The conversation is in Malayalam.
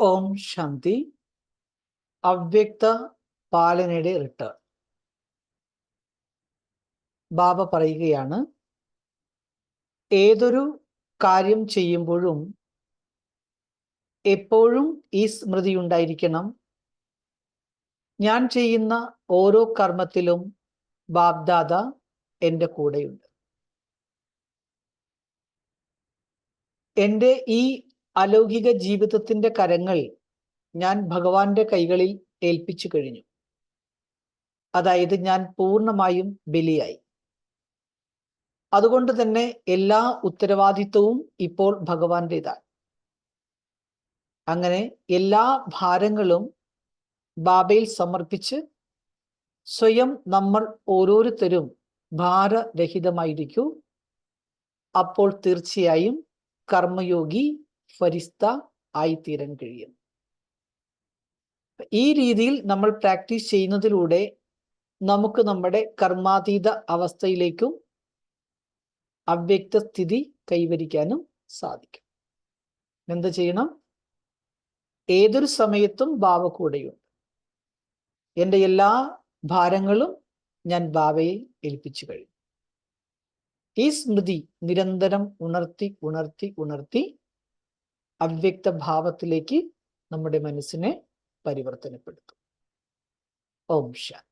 ഓം ശാന്തി. അവ്യക്ത പാലനയുടെ റിട്ടേൺ ബാബ പറയുകയാണ് ഏതൊരു കാര്യം ചെയ്യുമ്പോഴും എപ്പോഴും ഈ സ്മൃതി ഉണ്ടായിരിക്കണം. ഞാൻ ചെയ്യുന്ന ഓരോ കർമ്മത്തിലും ബാബ്ദാദ എന്റെ കൂടെയുണ്ട്. എന്റെ ഈ അലൗകിക ജീവിതത്തിന്റെ കരങ്ങൾ ഞാൻ ഭഗവാന്റെ കൈകളിൽ ഏൽപ്പിച്ചു കഴിഞ്ഞു. അതായത് ഞാൻ പൂർണമായും ബലിയായി. അതുകൊണ്ട് തന്നെ എല്ലാ ഉത്തരവാദിത്വവും ഇപ്പോൾ ഭഗവാന്റേതാണ്. അങ്ങനെ എല്ലാ ഭാരങ്ങളും ബാബയിൽ സമർപ്പിച്ച് സ്വയം നമ്മൾ ഓരോരുത്തരും ഭാരരഹിതമായിരിക്കൂ. അപ്പോൾ തീർച്ചയായും കർമ്മയോഗി ഫരിസ്ത ആയിത്തീരാൻ കഴിയും. ഈ രീതിയിൽ നമ്മൾ പ്രാക്ടീസ് ചെയ്യുന്നതിലൂടെ നമുക്ക് നമ്മുടെ കർമാതീത അവസ്ഥയിലേക്കും അവ്യക്ത സ്ഥിതി കൈവരിക്കാനും സാധിക്കും. എന്ത് ചെയ്യണം? ഏതൊരു സമയത്തും ബാവ എന്റെ എല്ലാ ഭാരങ്ങളും ഞാൻ ബാവയെ ഏൽപ്പിച്ചു കഴിഞ്ഞു. ഈ സ്മൃതി നിരന്തരം ഉണർത്തി ഉണർത്തി ഉണർത്തി അവ്യക്ത ഭാവത്തിലേക്ക് നമ്മുടെ മനസ്സിനെ പരിവർത്തനപ്പെടുത്തും. ഓം ശാന്തി.